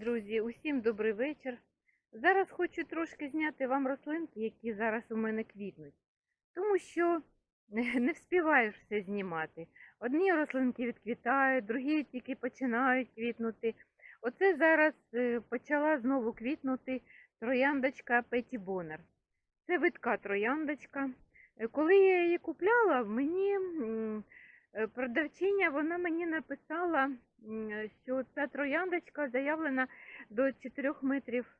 Друзі, усім добрий вечір. Зараз хочу трошки зняти вам рослинки, які зараз у мене квітнуть. Тому що не вспіваєш все знімати. Одні рослинки відквітають, другі тільки починають квітнути. Оце зараз е, почала знову квітнути трояндочка Петі Бонер. Це видка трояндочка. Е, Коли я її купляла, мені продавчиня вона мені написала, що ця трояндочка заявлена до 4 метрів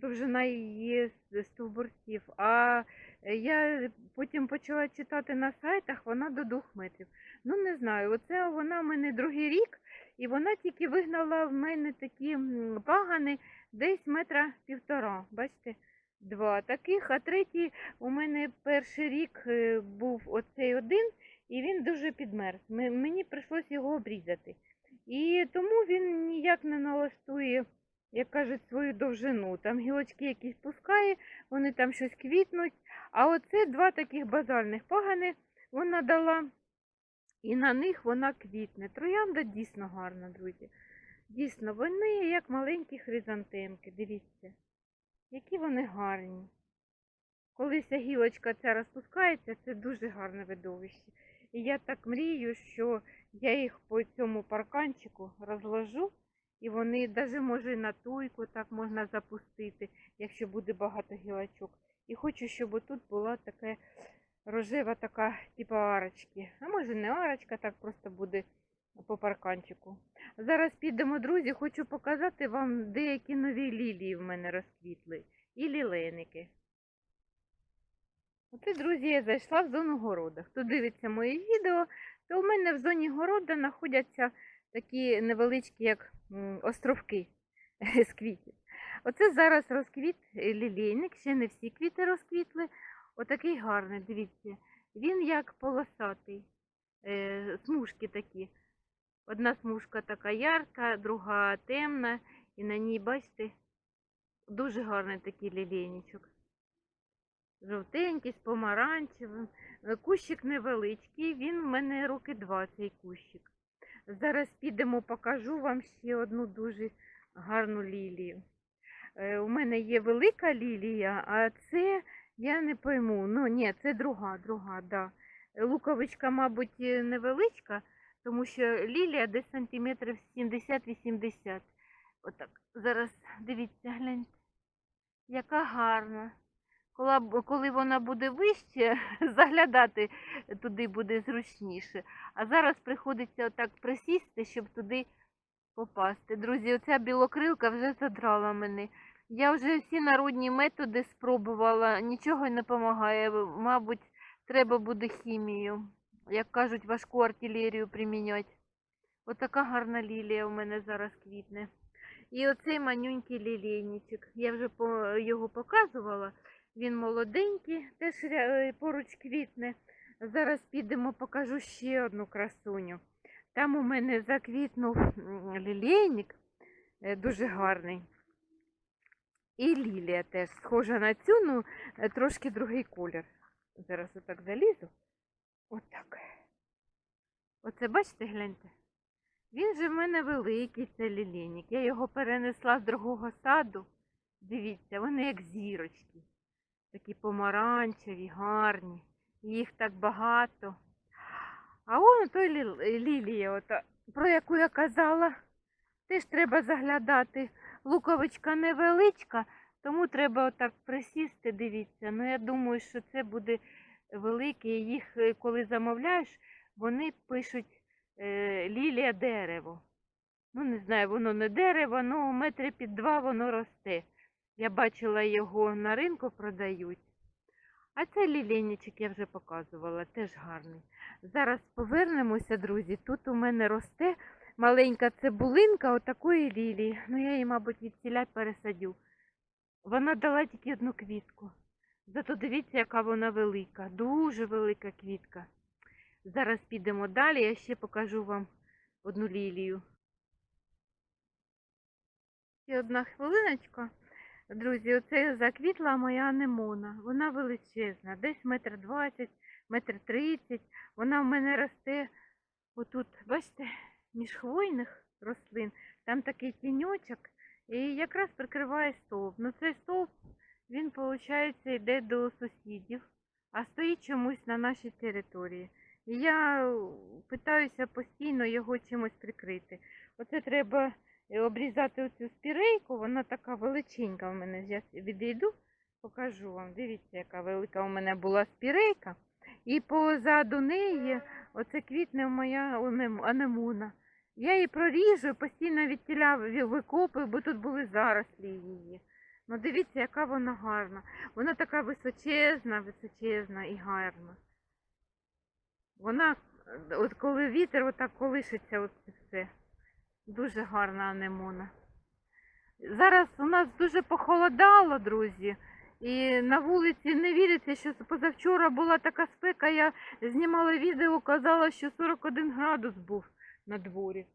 довжина її стовбурців. А е, я потім почала читати на сайтах, вона до 2 метрів. Ну не знаю, оце вона в мене другий рік, і вона тільки вигнала в мене такі пагани десь метра півтора. Бачите? Два таких, а третій у мене перший рік е, був оцей один, і він дуже підмерз. Мені прийшлось його обрізати. І тому він ніяк не налаштує, як кажуть, свою довжину. Там гілочки якісь пускає, вони там щось квітнуть. А оце два таких базальних пагани вона дала, і на них вона квітне. Троянда дійсно гарна, друзі. Дійсно, вони як маленькі хризантемки, дивіться, які вони гарні. Коли гілочка ця розпускається, це дуже гарне видовище. І я так мрію, що я їх по цьому парканчику розложу, і вони навіть може на туйку так можна запустити, якщо буде багато гілочок. І хочу, щоб отут була така рожева така, типу арочки. А може не арочка, так просто буде по парканчику. Зараз підемо, друзі, хочу показати вам деякі нові лілії в мене розквітли. І лілейники. Оце, друзі, я зайшла в зону города. Хто дивиться мої відео, то у мене в зоні города знаходяться такі невеличкі, як островки з квітів. Оце зараз розквіт е, лілейник, ще не всі квіти розквітли. Отакий гарний, дивіться. Він як полосатий, е, смужки такі. Одна смужка така ярка, друга темна, і на ній, бачите, дуже гарний такий лілейничок. Жовтенький, з помаранчевим. Е, Кущик невеличкий, він в мене роки два, цей кущик. Зараз підемо, покажу вам ще одну дуже гарну лілію. Е, У мене є велика лілія, а це я не пойму. Ну, ні, це друга, друга, да. Луковичка, мабуть, е, невеличка, тому що лілія десь сантиметрів 70-80. Отак. Зараз дивіться, гляньте. Яка гарна. Коли, вона буде вище, заглядати туди буде зручніше. А зараз приходиться отак присісти, щоб туди попасти. Друзі, оця білокрилка вже задрала мене. Я вже всі народні методи спробувала, нічого не допомагає. Мабуть, треба буде хімію, як кажуть, важку артилерію приміняти. Отака гарна лілія у мене зараз квітне. І оцей манюнький лілейничок. Я вже його показувала. Він молоденький, теж е, поруч квітне. Зараз підемо, покажу ще одну красуню. Там у мене заквітнув м, лілейник, е, дуже гарний. І лілія теж схожа на цю, ну е, трошки другий колір. Зараз отак залізу. Отак. Оце бачите, гляньте. Він же в мене великий, це лілейник. Я його перенесла з другого саду. Дивіться, вони як зірочки. Такі помаранчеві, гарні. Їх так багато. А он той лілія, ота, про яку я казала, теж треба заглядати. Луковичка невеличка, тому треба отак присісти, дивіться. Ну, я думаю, що це буде велике. Їх, е, коли замовляєш, вони пишуть е, лілія дерево. Ну, не знаю, воно не дерево, ну метри під два воно росте. Я бачила його на ринку продають. А цей лілейничок я вже показувала, теж гарний. Зараз повернемося, друзі. Тут у мене росте маленька цибулинка отакої лілії. Ну, я її, мабуть, від пересадю. Вона дала тільки одну квітку. Зато дивіться, яка вона велика, дуже велика квітка. Зараз підемо далі, я ще покажу вам одну лілію. Ще одна хвилиночка. Друзі, оце заквітла моя анемона. Вона величезна, десь метр двадцять, метр тридцять. Вона в мене росте отут, бачите, між хвойних рослин. Там такий тіньочок, І якраз прикриває стовп. Ну цей стовп, він, виходить, йде до сусідів, а стоїть чомусь на нашій території. І я питаюся постійно його чимось прикрити. Оце треба обрізати оцю спірейку, вона така величенька в мене. Я відійду, покажу вам. Дивіться, яка велика у мене була спірейка. І позаду неї оце квітне моя анем- анемона. Я її проріжу, постійно від тіля викопую, бо тут були зарослі її. Ну дивіться, яка вона гарна. Вона така височезна, височезна і гарна. Вона, е, от коли вітер отак колишиться, от це все. Дуже гарна анемона. Зараз у нас дуже похолодало, друзі. І на вулиці не віриться, що позавчора була така спека. Я знімала відео, казала, що 41 градус був на дворі.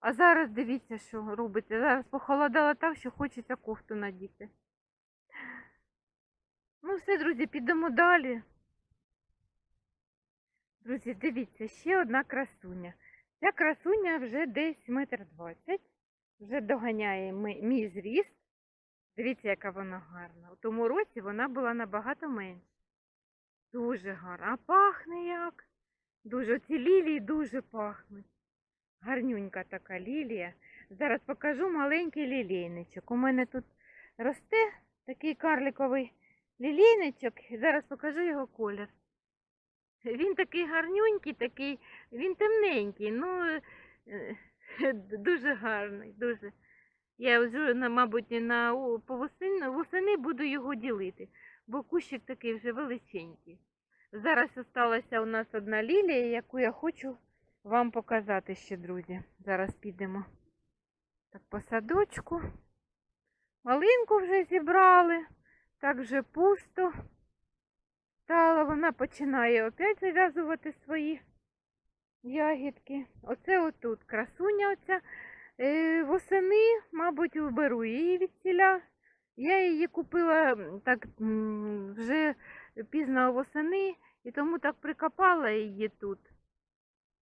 А зараз дивіться, що робиться. Зараз похолодало так, що хочеться кофту надіти. Ну все, друзі, підемо далі. Друзі, дивіться, ще одна красуня. Ця красуня вже десь метр двадцять, вже доганяє мій зріст. Дивіться, яка вона гарна. У тому році вона була набагато менша. Дуже гарна. А пахне як. Дуже ці лілії дуже пахнуть. Гарнюнька така лілія. Зараз покажу маленький лілійничок. У мене тут росте такий карликовий лілійничок. Зараз покажу його колір. Він такий гарнюнький, такий, він темненький, ну е, дуже гарний, дуже. Я вже, мабуть, на восени, восени буду його ділити, бо кущик такий вже величенький. Зараз залишилася у нас одна лілія, яку я хочу вам показати ще, друзі. Зараз підемо так по садочку. Малинку вже зібрали, так вже пусто стало. Вона починає опять зав'язувати свої ягідки. Оце отут красуня оця. Е, восени, мабуть, уберу її від ціля. Я її купила так вже пізно восени, і тому так прикопала її тут.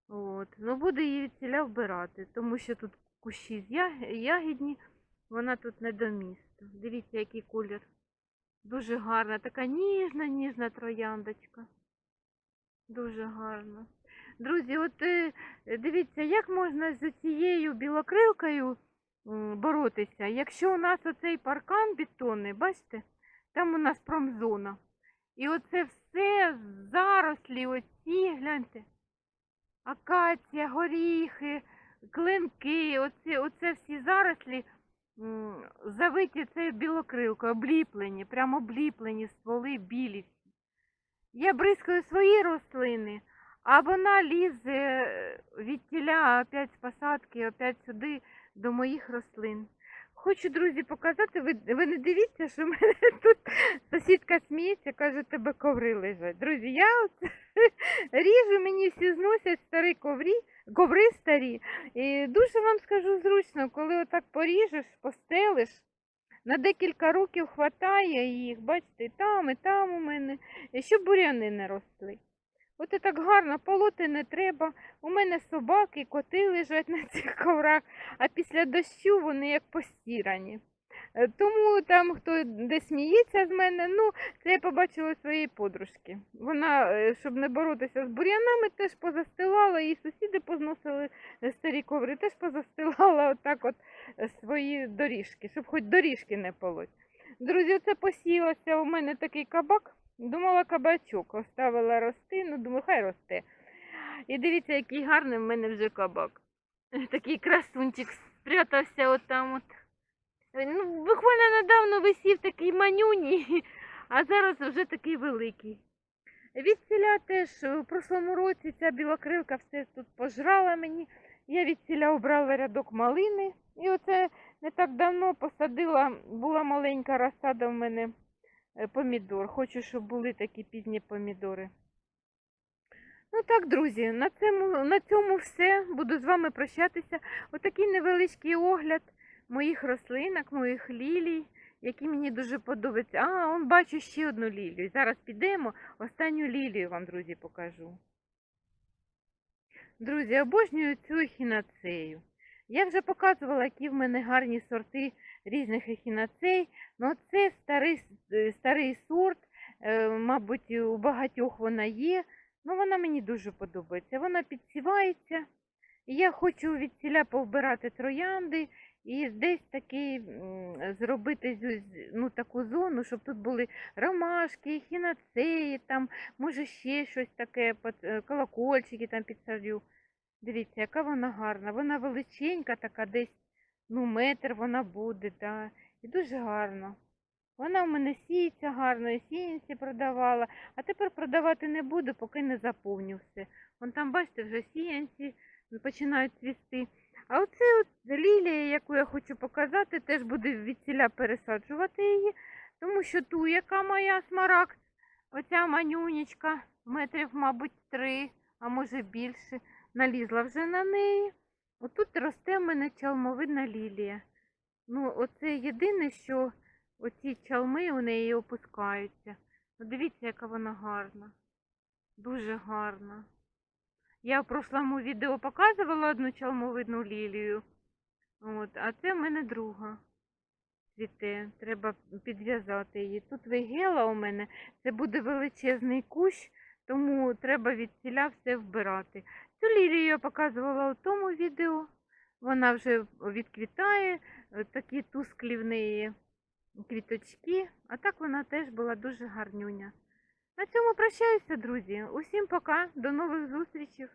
От. Ну, буду її від ціля вбирати, тому що тут кущі ягідні, вона тут не до міста. Дивіться, який колір. Дуже гарна, така ніжна, ніжна трояндочка. Дуже гарна. Друзі, от е, Дивіться, як можна з цією білокрилкою боротися, якщо у нас оцей паркан бетонний, бачите, там у нас промзона. І оце все зарослі, оці, гляньте, акація, горіхи, клинки, оце, оце всі зарослі завиті цією білокрилкою, обліплені, прямо обліплені стволи білі. Я бризкаю свої рослини, а вона лізе від тіля опять з посадки, опять сюди до моїх рослин. Хочу, друзі, показати, ви, ви не дивіться, що в мене тут сусідка сміється, каже, тебе коври лежать. Друзі, я от ріжу, мені всі зносять старі коврі, коври старі. І дуже вам скажу зручно, коли отак поріжеш, постелиш, на декілька років хватає їх, бачите, і там, і там у мене, щоб буряни не росли. От і так гарно, полоти не треба. У мене собаки, коти лежать на цих коврах, а після дощу вони як постірані. Е, Тому там хто де сміється з мене, ну, це я побачила своєї подружки. Вона, е, щоб не боротися з бур'янами, теж позастилала, і сусіди позносили е, старі коври, теж позастилала отак от свої доріжки, щоб хоч доріжки не полоть. Друзі, це посілося у мене такий кабак. Думала кабачок, оставила рости, ну думаю, хай росте. І дивіться, який гарний в мене вже кабак. Такий красунчик спрятався отам от. Ну, буквально недавно висів такий манюній, а зараз вже такий великий. Від ціля теж у прошлому році ця білокрилка все тут пожрала мені. Я від ціля обрала рядок малини. І оце не так давно посадила, була маленька розсада в мене е, помідор. Хочу, щоб були такі пізні помідори. Ну так, друзі, на цьому, на цьому все. Буду з вами прощатися. Отакий невеличкий огляд моїх рослинок, моїх лілій, які мені дуже подобаються. А, он бачу ще одну лілію. Зараз підемо, останню лілію вам, друзі, покажу. Друзі, обожнюю цю ехінацею. Я вже показувала, які в мене гарні сорти різних ехінацей. Ну, це старий, е, старий сорт, е, мабуть, у багатьох вона є. Ну, вона мені дуже подобається. Вона підсівається. І я хочу від ціля повбирати троянди і десь такий м, зробити ну, таку зону, щоб тут були ромашки, хінацеї, там, може ще щось таке, е, колокольчики там підсадю. Дивіться, яка вона гарна. Вона величенька, така десь ну, метр вона буде, да. і дуже гарно. Вона в мене сіється гарно, і сіянці продавала, а тепер продавати не буду, поки не заповню все. Вон там, бачите, вже сіянці починають цвісти. А оце от лілія, яку я хочу показати, теж буду відціля пересаджувати її, тому що ту, яка моя смарагд, оця манюнечка, метрів, мабуть, три, а може більше, налізла вже на неї. Отут росте в мене чалмовидна лілія. Ну, оце єдине, що оці чалми у неї опускаються. Ну, дивіться, яка вона гарна. Дуже гарна. Я в прошлому відео показувала одну чалмовидну лілію. От, а це в мене друга цвіте. Треба підв'язати її. Тут вигела у мене, це буде величезний кущ, тому треба від ціля все вбирати. Цю лілію я показувала у тому відео. Вона вже відквітає, е, такі тусклі в неї квіточки, а так вона теж була дуже гарнюня. На цьому прощаюся, друзі. Усім пока, до нових зустрічей.